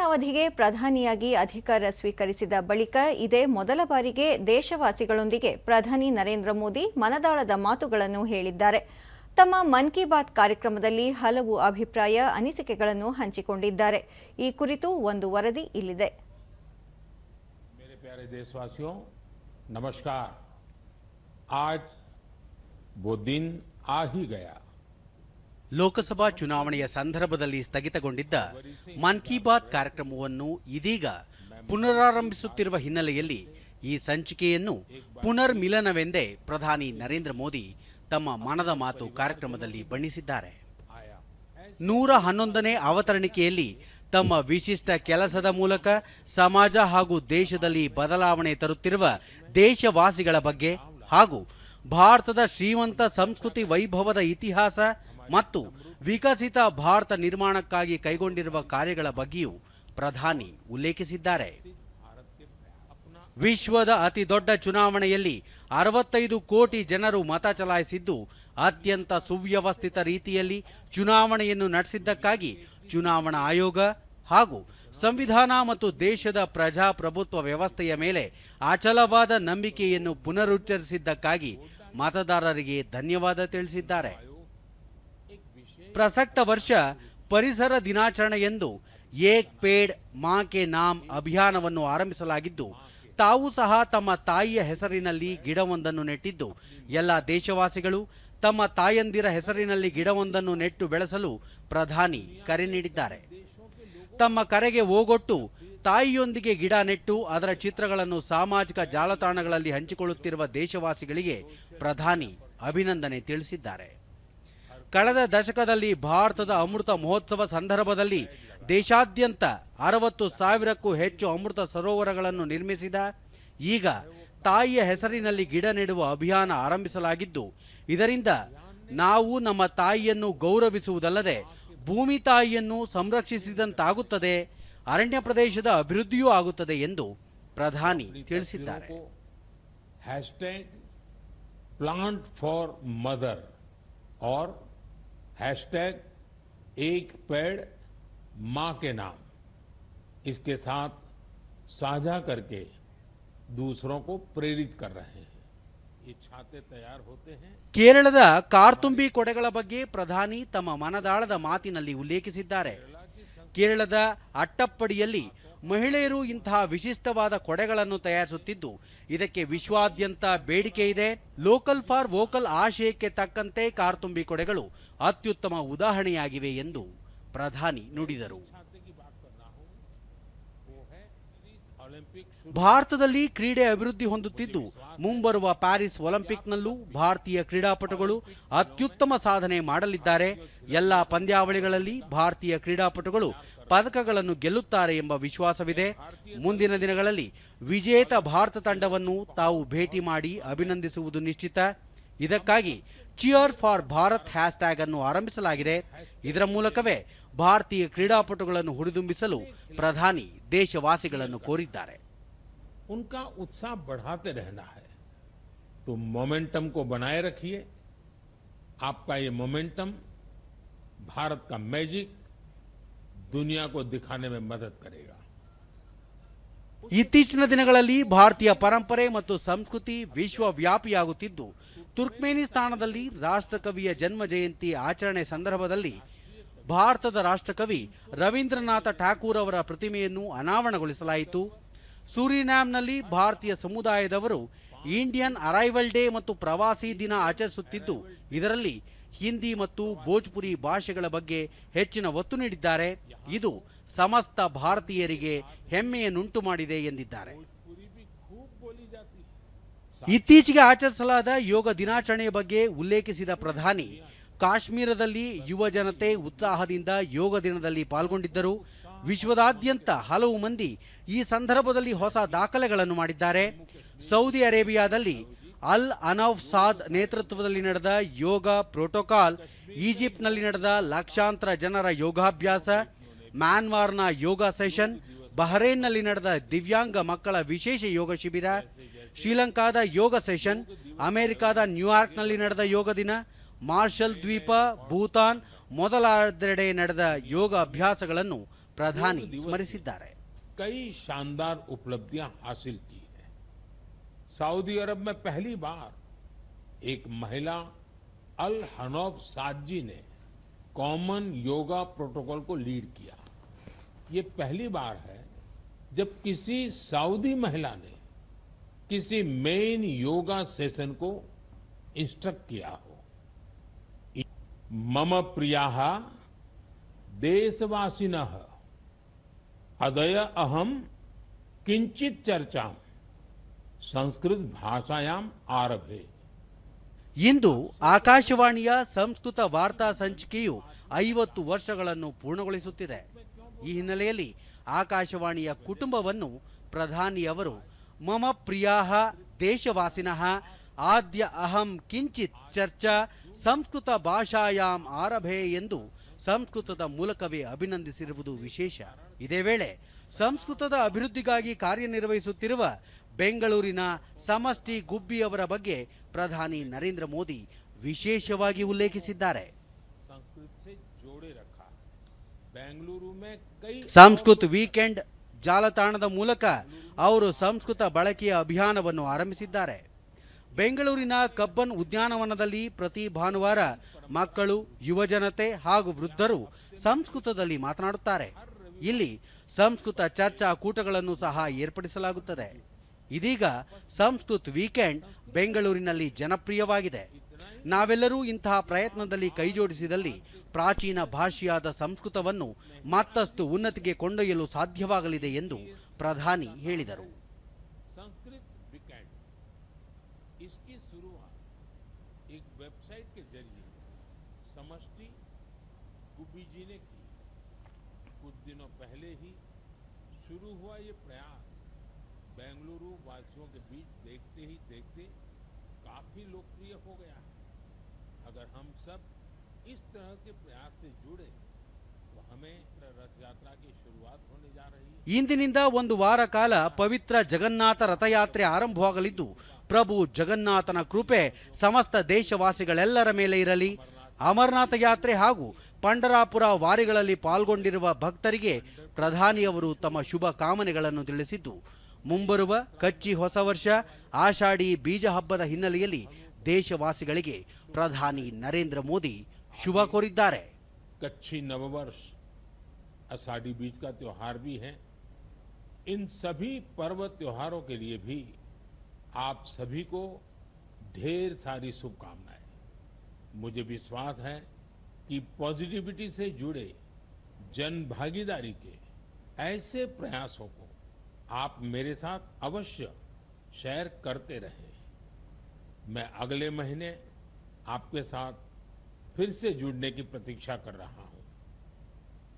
ಅವಧಿಗೆ ಪ್ರಧಾನಿಯಾಗಿ ಅಧಿಕಾರ ಸ್ವೀಕರಿಸಿದ ಬಳಿಕ ಇದೇ ಮೊದಲ ಬಾರಿಗೆ ದೇಶವಾಸಿಗಳೊಂದಿಗೆ ಪ್ರಧಾನಿ ನರೇಂದ್ರ ಮೋದಿ ಮನದಾಳದ ಮಾತುಗಳನ್ನು ಹೇಳಿದ್ದಾರೆ ತಮ್ಮ ಮನ್ ಕಿ ಬಾತ್ ಕಾರ್ಯಕ್ರಮದಲ್ಲಿ ಹಲವು ಅಭಿಪ್ರಾಯ ಅನಿಸಿಕೆಗಳನ್ನು ಹಂಚಿಕೊಂಡಿದ್ದಾರೆ ಈ ಕುರಿತು ಒಂದು ವರದಿ ಇಲ್ಲಿದೆ मेरे प्यारे देशवासियों नमस्कार आज वो दिन आ ही गया ಲೋಕಸಭಾ ಚುನಾವಣೆಯ ಸಂದರ್ಭದಲ್ಲಿ ಸ್ಥಗಿತಗೊಂಡಿದ್ದ ಮನ್ ಕಿ ಬಾತ್ ಕಾರ್ಯಕ್ರಮವನ್ನು ಇದೀಗ ಪುನರಾರಂಭಿಸುತ್ತಿರುವ ಹಿನ್ನೆಲೆಯಲ್ಲಿ ಈ ಸಂಚಿಕೆಯನ್ನು ಪುನರ್ ಮಿಲನವೆಂದೇ ಪ್ರಧಾನಿ ನರೇಂದ್ರ ಮೋದಿ ತಮ್ಮ ಮನದ ಮಾತು ಕಾರ್ಯಕ್ರಮದಲ್ಲಿ ಬಣ್ಣಿಸಿದ್ದಾರೆ. ನೂರ ಹನ್ನೊಂದನೇ ಅವತರಣಿಕೆಯಲ್ಲಿ ತಮ್ಮ ವಿಶಿಷ್ಟ ಕೆಲಸದ ಮೂಲಕ ಸಮಾಜ ಹಾಗೂ ದೇಶದಲ್ಲಿ ಬದಲಾವಣೆ ತರುತ್ತಿರುವ ದೇಶವಾಸಿಗಳ ಬಗ್ಗೆ ಹಾಗೂ ಭಾರತದ ಶ್ರೀಮಂತ ಸಂಸ್ಕೃತಿ ವೈಭವದ ಇತಿಹಾಸ ಮತ್ತು ವಿಕಸಿತ ಭಾರತ ನಿರ್ಮಾಣಕ್ಕಾಗಿ ಕೈಗೊಂಡಿರುವ ಕಾರ್ಯಗಳ ಬಗ್ಗೆಯೂ ಪ್ರಧಾನಿ ಉಲ್ಲೇಖಿಸಿದ್ದಾರೆ. ವಿಶ್ವದ ಅತಿ ದೊಡ್ಡ ಚುನಾವಣೆಯಲ್ಲಿ ಅರವತ್ತೈದು ಕೋಟಿ ಜನರು ಮತ ಚಲಾಯಿಸಿದ್ದು, ಅತ್ಯಂತ ಸುವ್ಯವಸ್ಥಿತ ರೀತಿಯಲ್ಲಿ ಚುನಾವಣೆಯನ್ನು ನಡೆಸಿದ್ದಕ್ಕಾಗಿ ಚುನಾವಣಾ ಆಯೋಗ ಹಾಗೂ ಸಂವಿಧಾನ ಮತ್ತು ದೇಶದ ಪ್ರಜಾಪ್ರಭುತ್ವ ವ್ಯವಸ್ಥೆಯ ಮೇಲೆ ಅಚಲವಾದ ನಂಬಿಕೆಯನ್ನು ಪುನರುಚ್ಚರಿಸಿದ್ದಕ್ಕಾಗಿ ಮತದಾರರಿಗೆ ಧನ್ಯವಾದ ತಿಳಿಸಿದ್ದಾರೆ. ಪ್ರಸಕ್ತ ವರ್ಷ ಪರಿಸರ ದಿನಾಚರಣೆಯೆಂದು ಏಕ್ ಪೇಡ್ ಮಾ ಕೆ ನಾಮ್ ಅಭಿಯಾನವನ್ನು ಆರಂಭಿಸಲಾಗಿದ್ದು, ತಾವು ಸಹ ತಮ್ಮ ತಾಯಿಯ ಹೆಸರಿನಲ್ಲಿ ಗಿಡವೊಂದನ್ನು ನೆಟ್ಟಿದ್ದು. ಎಲ್ಲ ದೇಶವಾಸಿಗಳು ತಮ್ಮ ತಾಯಂದಿರ ಹೆಸರಿನಲ್ಲಿ ಗಿಡವೊಂದನ್ನು ನೆಟ್ಟು ಬೆಳೆಸಲು ಪ್ರಧಾನಿ ಕರೆ ನೀಡಿದ್ದಾರೆ. ತಮ್ಮ ಕರೆಗೆ ಓಗೊಟ್ಟು ತಾಯಿಯೊಂದಿಗೆ ಗಿಡ ನೆಟ್ಟು ಅದರ ಚಿತ್ರಗಳನ್ನು ಸಾಮಾಜಿಕ ಜಾಲತಾಣಗಳಲ್ಲಿ ಹಂಚಿಕೊಳ್ಳುತ್ತಿರುವ ದೇಶವಾಸಿಗಳಿಗೆ ಪ್ರಧಾನಿ ಅಭಿನಂದನೆ ತಿಳಿಸಿದ್ದಾರೆ. ಕಳೆದ ದಶಕದಲ್ಲಿ ಭಾರತದ ಅಮೃತ ಮಹೋತ್ಸವ ಸಂದರ್ಭದಲ್ಲಿ ದೇಶಾದ್ಯಂತ ಅರವತ್ತು ಸಾವಿರಕ್ಕೂ ಹೆಚ್ಚು ಅಮೃತ ಸರೋವರಗಳನ್ನು ನಿರ್ಮಿಸಿದ, ಈಗ ತಾಯಿಯ ಹೆಸರಿನಲ್ಲಿ ಗಿಡ ನೆಡುವ ಅಭಿಯಾನ ಆರಂಭಿಸಲಾಗಿದ್ದು, ಇದರಿಂದ ನಾವು ನಮ್ಮ ತಾಯಿಯನ್ನು ಗೌರವಿಸುವುದಲ್ಲದೆ ಭೂಮಿ ತಾಯಿಯನ್ನು ಸಂರಕ್ಷಿಸಿದಂತಾಗುತ್ತದೆ, ಅರಣ್ಯ ಪ್ರದೇಶದ ಅಭಿವೃದ್ಧಿಯೂ ಆಗುತ್ತದೆ ಎಂದು ಪ್ರಧಾನಿ ತಿಳಿಸಿದ್ದಾರೆ. Plant for mother or hashtag एक पेड़ मां के नाम इसके साथ साझा करके दूसरों को प्रेरित कर रहे हैं ये छाते तैयार होते हैं ಕೇರಳದ ಕಾರ್ತುಂಬಿ ಕೊಡೆಗಳ ಬಗ್ಗೆ ಪ್ರಧಾನಿ ತಮ್ಮ ಮನದಾಳದ ಮಾತಿನಲ್ಲಿ ಉಲ್ಲೇಖಿಸಿದ್ದಾರೆ ಕೇರಳದ ಅಟ್ಟಪ್ಪಡಿಯಲ್ಲಿ ಮಹಿಳೆಯರು ಇಂತಹ ವಿಶಿಷ್ಟವಾದ ಕೊಡೆಗಳನ್ನು ತಯಾರಿಸುತ್ತಿದ್ದು, ಇದಕ್ಕೆ ವಿಶ್ವಾದ್ಯಂತ ಬೇಡಿಕೆ ಇದೆ. ಲೋಕಲ್ ಫಾರ್ ವೋಕಲ್ ಆಶಯಕ್ಕೆ ತಕ್ಕಂತೆ ಕಾರ್ತುಂಬಿ ಕೊಡೆಗಳು ಅತ್ಯುತ್ತಮ ಉದಾಹರಣೆಯಾಗಿವೆ ಎಂದು ಪ್ರಧಾನಿ ನುಡಿದರು. ಭಾರತದಲ್ಲಿ ಕ್ರೀಡೆ ಅಭಿವೃದ್ಧಿ ಹೊಂದುತ್ತಿದ್ದು, ಮುಂಬರುವ ಪ್ಯಾರಿಸ್ ಒಲಿಂಪಿಕ್ನಲ್ಲೂ ಭಾರತೀಯ ಕ್ರೀಡಾಪಟುಗಳು ಅತ್ಯುತ್ತಮ ಸಾಧನೆ ಮಾಡಲಿದ್ದಾರೆ. ಎಲ್ಲ ಪಂದ್ಯಾವಳಿಗಳಲ್ಲಿ ಭಾರತೀಯ ಕ್ರೀಡಾಪಟುಗಳು ಪದಕಗಳನ್ನು ಗೆಲ್ಲುತ್ತಾರೆ ಎಂಬ ವಿಶ್ವಾಸವಿದೆ ಮುಂದಿನ ದಿನಗಳಲ್ಲಿ ವಿಜೇತ ಭಾರತ ತಂಡವನ್ನು ತಾವು ಭೇಟಿ ಮಾಡಿ ಅಭಿನಂದಿಸುವುದು ನಿಶ್ಚಿತ ಇದಕ್ಕಾಗಿ ಚಿಯರ್ ಫಾರ್ ಭಾರತ್ ಹ್ಯಾಶ್ಟ್ಯಾಗ್ ಅನ್ನು ಆರಂಭಿಸಲಾಗಿದೆ ಇದರ ಮೂಲಕವೇ ಭಾರತೀಯ ಕ್ರೀಡಾಪಟುಗಳನ್ನು ಹುರಿದುಂಬಿಸಲು ಪ್ರಧಾನಿ ದೇಶವಾಸಿಗಳನ್ನು ಕೋರಿದ್ದಾರೆ उनका उत्साह बढ़ाते रहना है तो मोमेंटम को बनाए रखिए आपका ये मोमेंटम भारत का मैजिक ದುನಿಯಾ ಕೋ ದಿಖಾನೆ ಮೇ ಕರೆಗಾ ಇತ್ತೀಚಿನ ದಿನಗಳಲ್ಲಿ ಭಾರತೀಯ ಪರಂಪರೆ ಮತ್ತು ಸಂಸ್ಕೃತಿ ವಿಶ್ವವ್ಯಾಪಿಯಾಗುತ್ತಿದ್ದು ತುರ್ಕ್ಮೇನಿಸ್ತಾನದಲ್ಲಿ ರಾಷ್ಟ್ರಕವಿಯ ಜನ್ಮ ಜಯಂತಿ ಆಚರಣೆ ಸಂದರ್ಭದಲ್ಲಿ ಭಾರತದ ರಾಷ್ಟ್ರಕವಿ ರವೀಂದ್ರನಾಥ ಠಾಕೂರ್ ಅವರ ಪ್ರತಿಮೆಯನ್ನು ಅನಾವರಣಗೊಳಿಸಲಾಯಿತು. ಸೂರಿನಾಮ್ನಲ್ಲಿ ಭಾರತೀಯ ಸಮುದಾಯದವರು ಇಂಡಿಯನ್ ಅರೈವಲ್ ಡೇ ಮತ್ತು ಪ್ರವಾಸಿ ದಿನ ಆಚರಿಸುತ್ತಿದ್ದು, ಇದರಲ್ಲಿ ಹಿಂದಿ ಮತ್ತು ಭೋಜ್ಪುರಿ ಭಾಷೆಗಳ ಬಗ್ಗೆ ಹೆಚ್ಚಿನ ಒತ್ತು ನೀಡಿದ್ದಾರೆ. ಇದು ಸಮಸ್ತ ಭಾರತೀಯರಿಗೆ ಹೆಮ್ಮೆಯನ್ನುಂಟು ಮಾಡಿದೆ ಎಂದಿದ್ದಾರೆ. ಇತ್ತೀಚೆಗೆ ಆಚರಿಸಲಾದ ಯೋಗ ದಿನಾಚರಣೆಯ ಬಗ್ಗೆ ಉಲ್ಲೇಖಿಸಿದ ಪ್ರಧಾನಿ, ಕಾಶ್ಮೀರದಲ್ಲಿ ಯುವ ಜನತೆ ಉತ್ಸಾಹದಿಂದ ಯೋಗ ದಿನದಲ್ಲಿ ಪಾಲ್ಗೊಂಡಿದ್ದರು. ವಿಶ್ವದಾದ್ಯಂತ ಹಲವು ಮಂದಿ ಈ ಸಂದರ್ಭದಲ್ಲಿ ಹೊಸ ದಾಖಲೆಗಳನ್ನು ಮಾಡಿದ್ದಾರೆ. ಸೌದಿ ಅರೇಬಿಯಾದಲ್ಲಿ ಅಲ್ ಅನೌಫ್ ಸಾದ್ ನೇತೃತ್ವದಲ್ಲಿ ನಡೆದ ಯೋಗ ಪ್ರೋಟೋಕಾಲ್, ಈಜಿಪ್ಟ್ನಲ್ಲಿ ನಡೆದ ಲಕ್ಷಾಂತರ ಜನರ ಯೋಗಾಭ್ಯಾಸ, ಮ್ಯಾನ್ಮಾರ್ನ ಯೋಗ ಸೆಷನ್, ಬಹರೇನ್ನಲ್ಲಿ ನಡೆದ ದಿವ್ಯಾಂಗ ಮಕ್ಕಳ ವಿಶೇಷ ಯೋಗ ಶಿಬಿರ, ಶ್ರೀಲಂಕಾದ ಯೋಗ ಸೆಷನ್, ಅಮೆರಿಕದ ನ್ಯೂಯಾರ್ಕ್ನಲ್ಲಿ ನಡೆದ ಯೋಗ ದಿನ, ಮಾರ್ಷಲ್ ದ್ವೀಪ, ಭೂತಾನ್ ಮೊದಲಾದೆಡೆ ನಡೆದ ಯೋಗ ಅಭ್ಯಾಸಗಳನ್ನು ಪ್ರಧಾನಿ ಸ್ಮರಿಸಿದ್ದಾರೆ. ಕೈ ಶಾನ್ದಾರ್ ಉಪಲಬ್ಧಿಯ ಹಾಸಿಲ್ ಕಿ सऊदी अरब में पहली बार एक महिला अल हनौफ साद जी ने कॉमन योगा प्रोटोकॉल को लीड किया। ये पहली बार है जब किसी सऊदी महिला ने किसी मेन योगा सेशन को इंस्ट्रक्ट किया हो। मम प्रिया देशवासिन, अदय अहम किंचित चर्चा ಸಂಸ್ಕೃತ ಭಾಷಾಯಾಮ್ ಆರಭೆ. ಇಂದು ಆಕಾಶವಾಣಿಯ ಸಂಸ್ಕೃತ ವಾರ್ತಾ ಸಂಚಿಕೆಯು ಐವತ್ತು ವರ್ಷಗಳನ್ನು ಪೂರ್ಣಗೊಳಿಸುತ್ತಿದೆ. ಈ ಹಿನ್ನೆಲೆಯಲ್ಲಿ ಆಕಾಶವಾಣಿಯ ಕುಟುಂಬವನ್ನು ಪ್ರಧಾನಿ ಅವರು ಮಮ ಪ್ರಿಯ ದೇಶವಾಸಿನಃ ಆದ್ಯ ಅಹಂ ಕಿಂಚಿತ್ ಚರ್ಚಾ ಸಂಸ್ಕೃತ ಭಾಷಾಯಾಮ್ ಆರಭೆ ಎಂದು ಸಂಸ್ಕೃತದ ಮೂಲಕವೇ ಅಭಿನಂದಿಸಿರುವುದು ವಿಶೇಷ. ಇದೇ ವೇಳೆ ಸಂಸ್ಕೃತದ ಅಭಿವೃದ್ಧಿಗಾಗಿ ಕಾರ್ಯನಿರ್ವಹಿಸುತ್ತಿರುವ ಬೆಂಗಳೂರಿನ ಸಮಷ್ಟಿ ಗುಬ್ಬಿ ಅವರ ಬಗ್ಗೆ ಪ್ರಧಾನಿ ನರೇಂದ್ರ ಮೋದಿ ವಿಶೇಷವಾಗಿ ಉಲ್ಲೇಖಿಸಿದ್ದಾರೆ. ಸಂಸ್ಕೃತ್ ವೀಕೆಂಡ್ ಜಾಲತಾಣದ ಮೂಲಕ ಅವರು ಸಂಸ್ಕೃತ ಬಳಕೆಯ ಅಭಿಯಾನವನ್ನು ಆರಂಭಿಸಿದ್ದಾರೆ. ಬೆಂಗಳೂರಿನ ಕಬ್ಬನ್ ಉದ್ಯಾನವನದಲ್ಲಿ ಪ್ರತಿ ಭಾನುವಾರ ಮಕ್ಕಳು, ಯುವಜನತೆ ಹಾಗೂ ವೃದ್ಧರು ಸಂಸ್ಕೃತದಲ್ಲಿ ಮಾತನಾಡುತ್ತಾರೆ. ಇಲ್ಲಿ ಸಂಸ್ಕೃತ ಚರ್ಚಾ ಕೂಟಗಳನ್ನು ಸಹ ಏರ್ಪಡಿಸಲಾಗುತ್ತದೆ. ಇದೀಗ ಸಂಸ್ಕೃತ್ ವೀಕೆಂಡ್ ಬೆಂಗಳೂರಿನಲ್ಲಿ ಜನಪ್ರಿಯವಾಗಿದೆ ನಾವೆಲ್ಲರೂ ಇಂತಹ ಪ್ರಯತ್ನದಲ್ಲಿ ಕೈಜೋಡಿಸಿದಲ್ಲಿ ಪ್ರಾಚೀನ ಭಾಷೆಯಾದ ಸಂಸ್ಕೃತವನ್ನು ಮತ್ತಷ್ಟು ಉನ್ನತಿಗೆ ಕೊಂಡೊಯ್ಯಲು ಸಾಧ್ಯವಾಗಲಿದೆ ಎಂದು ಪ್ರಧಾನಿ ಹೇಳಿದರು संस्कृत वीकेंड इसकी शुरुआत एक वेबसाइट के जरिए समष्टि गुब्बी जी ने की कुछ दिनों पहले ही शुरू हुआ ये प्रयास बेंगलुरु वासियों के बीच देखते ही देखते काफी लोकप्रिय हो गया है अगर हम सब इस तरह के प्रयास से जुड़े तो हमें रथ यात्रा की शुरुआत होने जा रही है ಇಂದಿನಿಂದ ಒಂದು ವಾರ ಕಾಲ ಪವಿತ್ರ ಜಗನ್ನಾಥ ರಥಯಾತ್ರೆ ಆರಂಭವಾಗಲಿದ್ದು ಪ್ರಭು ಜಗನ್ನಾಥನ ಕೃಪೆ ಸಮಸ್ತ ದೇಶವಾಸಿಗಳೆಲ್ಲರ ಮೇಲೆ ಇರಲಿ ಅಮರನಾಥ ಯಾತ್ರೆ ಹಾಗೂ ಪಂಡರಾಪುರ ವಾರಿಗಳಲ್ಲಿ ಪಾಲ್ಗೊಂಡಿರುವ ಭಕ್ತರಿಗೆ ಪ್ರಧಾನಿಯವರು ತಮ್ಮ ಶುಭ ಕಾಮನೆಗಳನ್ನು ತಿಳಿಸಿದ್ದು ಮುಂಬರುವ ಕಚ್ಚಿ ಹೊಸ ವರ್ಷ ಆಷಾಢಿ ಬೀಜ ಹಬ್ಬದ ಹಿನ್ನೆಲೆಯಲ್ಲಿ ದೇಶವಾಸಿಗಳಿಗೆ ಪ್ರಧಾನಿ ನರೇಂದ್ರ ಮೋದಿ ಶುಭ ಕೋರಿದ್ದಾರೆ कच्छी नववर्ष आषाढ़ी बीज का त्योहार भी है इन सभी पर्व त्योहारों के लिए भी आप सभी को ढेर सारी शुभकामनाएं मुझे विश्वास है कि पॉजिटिविटी से जुड़े जन भागीदारी के ऐसे प्रयासों को आप मेरे साथ अवश्य शेयर करते रहें। मैं अगले महीने आपके साथ फिर से जुड़ने की प्रतीक्षा कर रहा हूँ।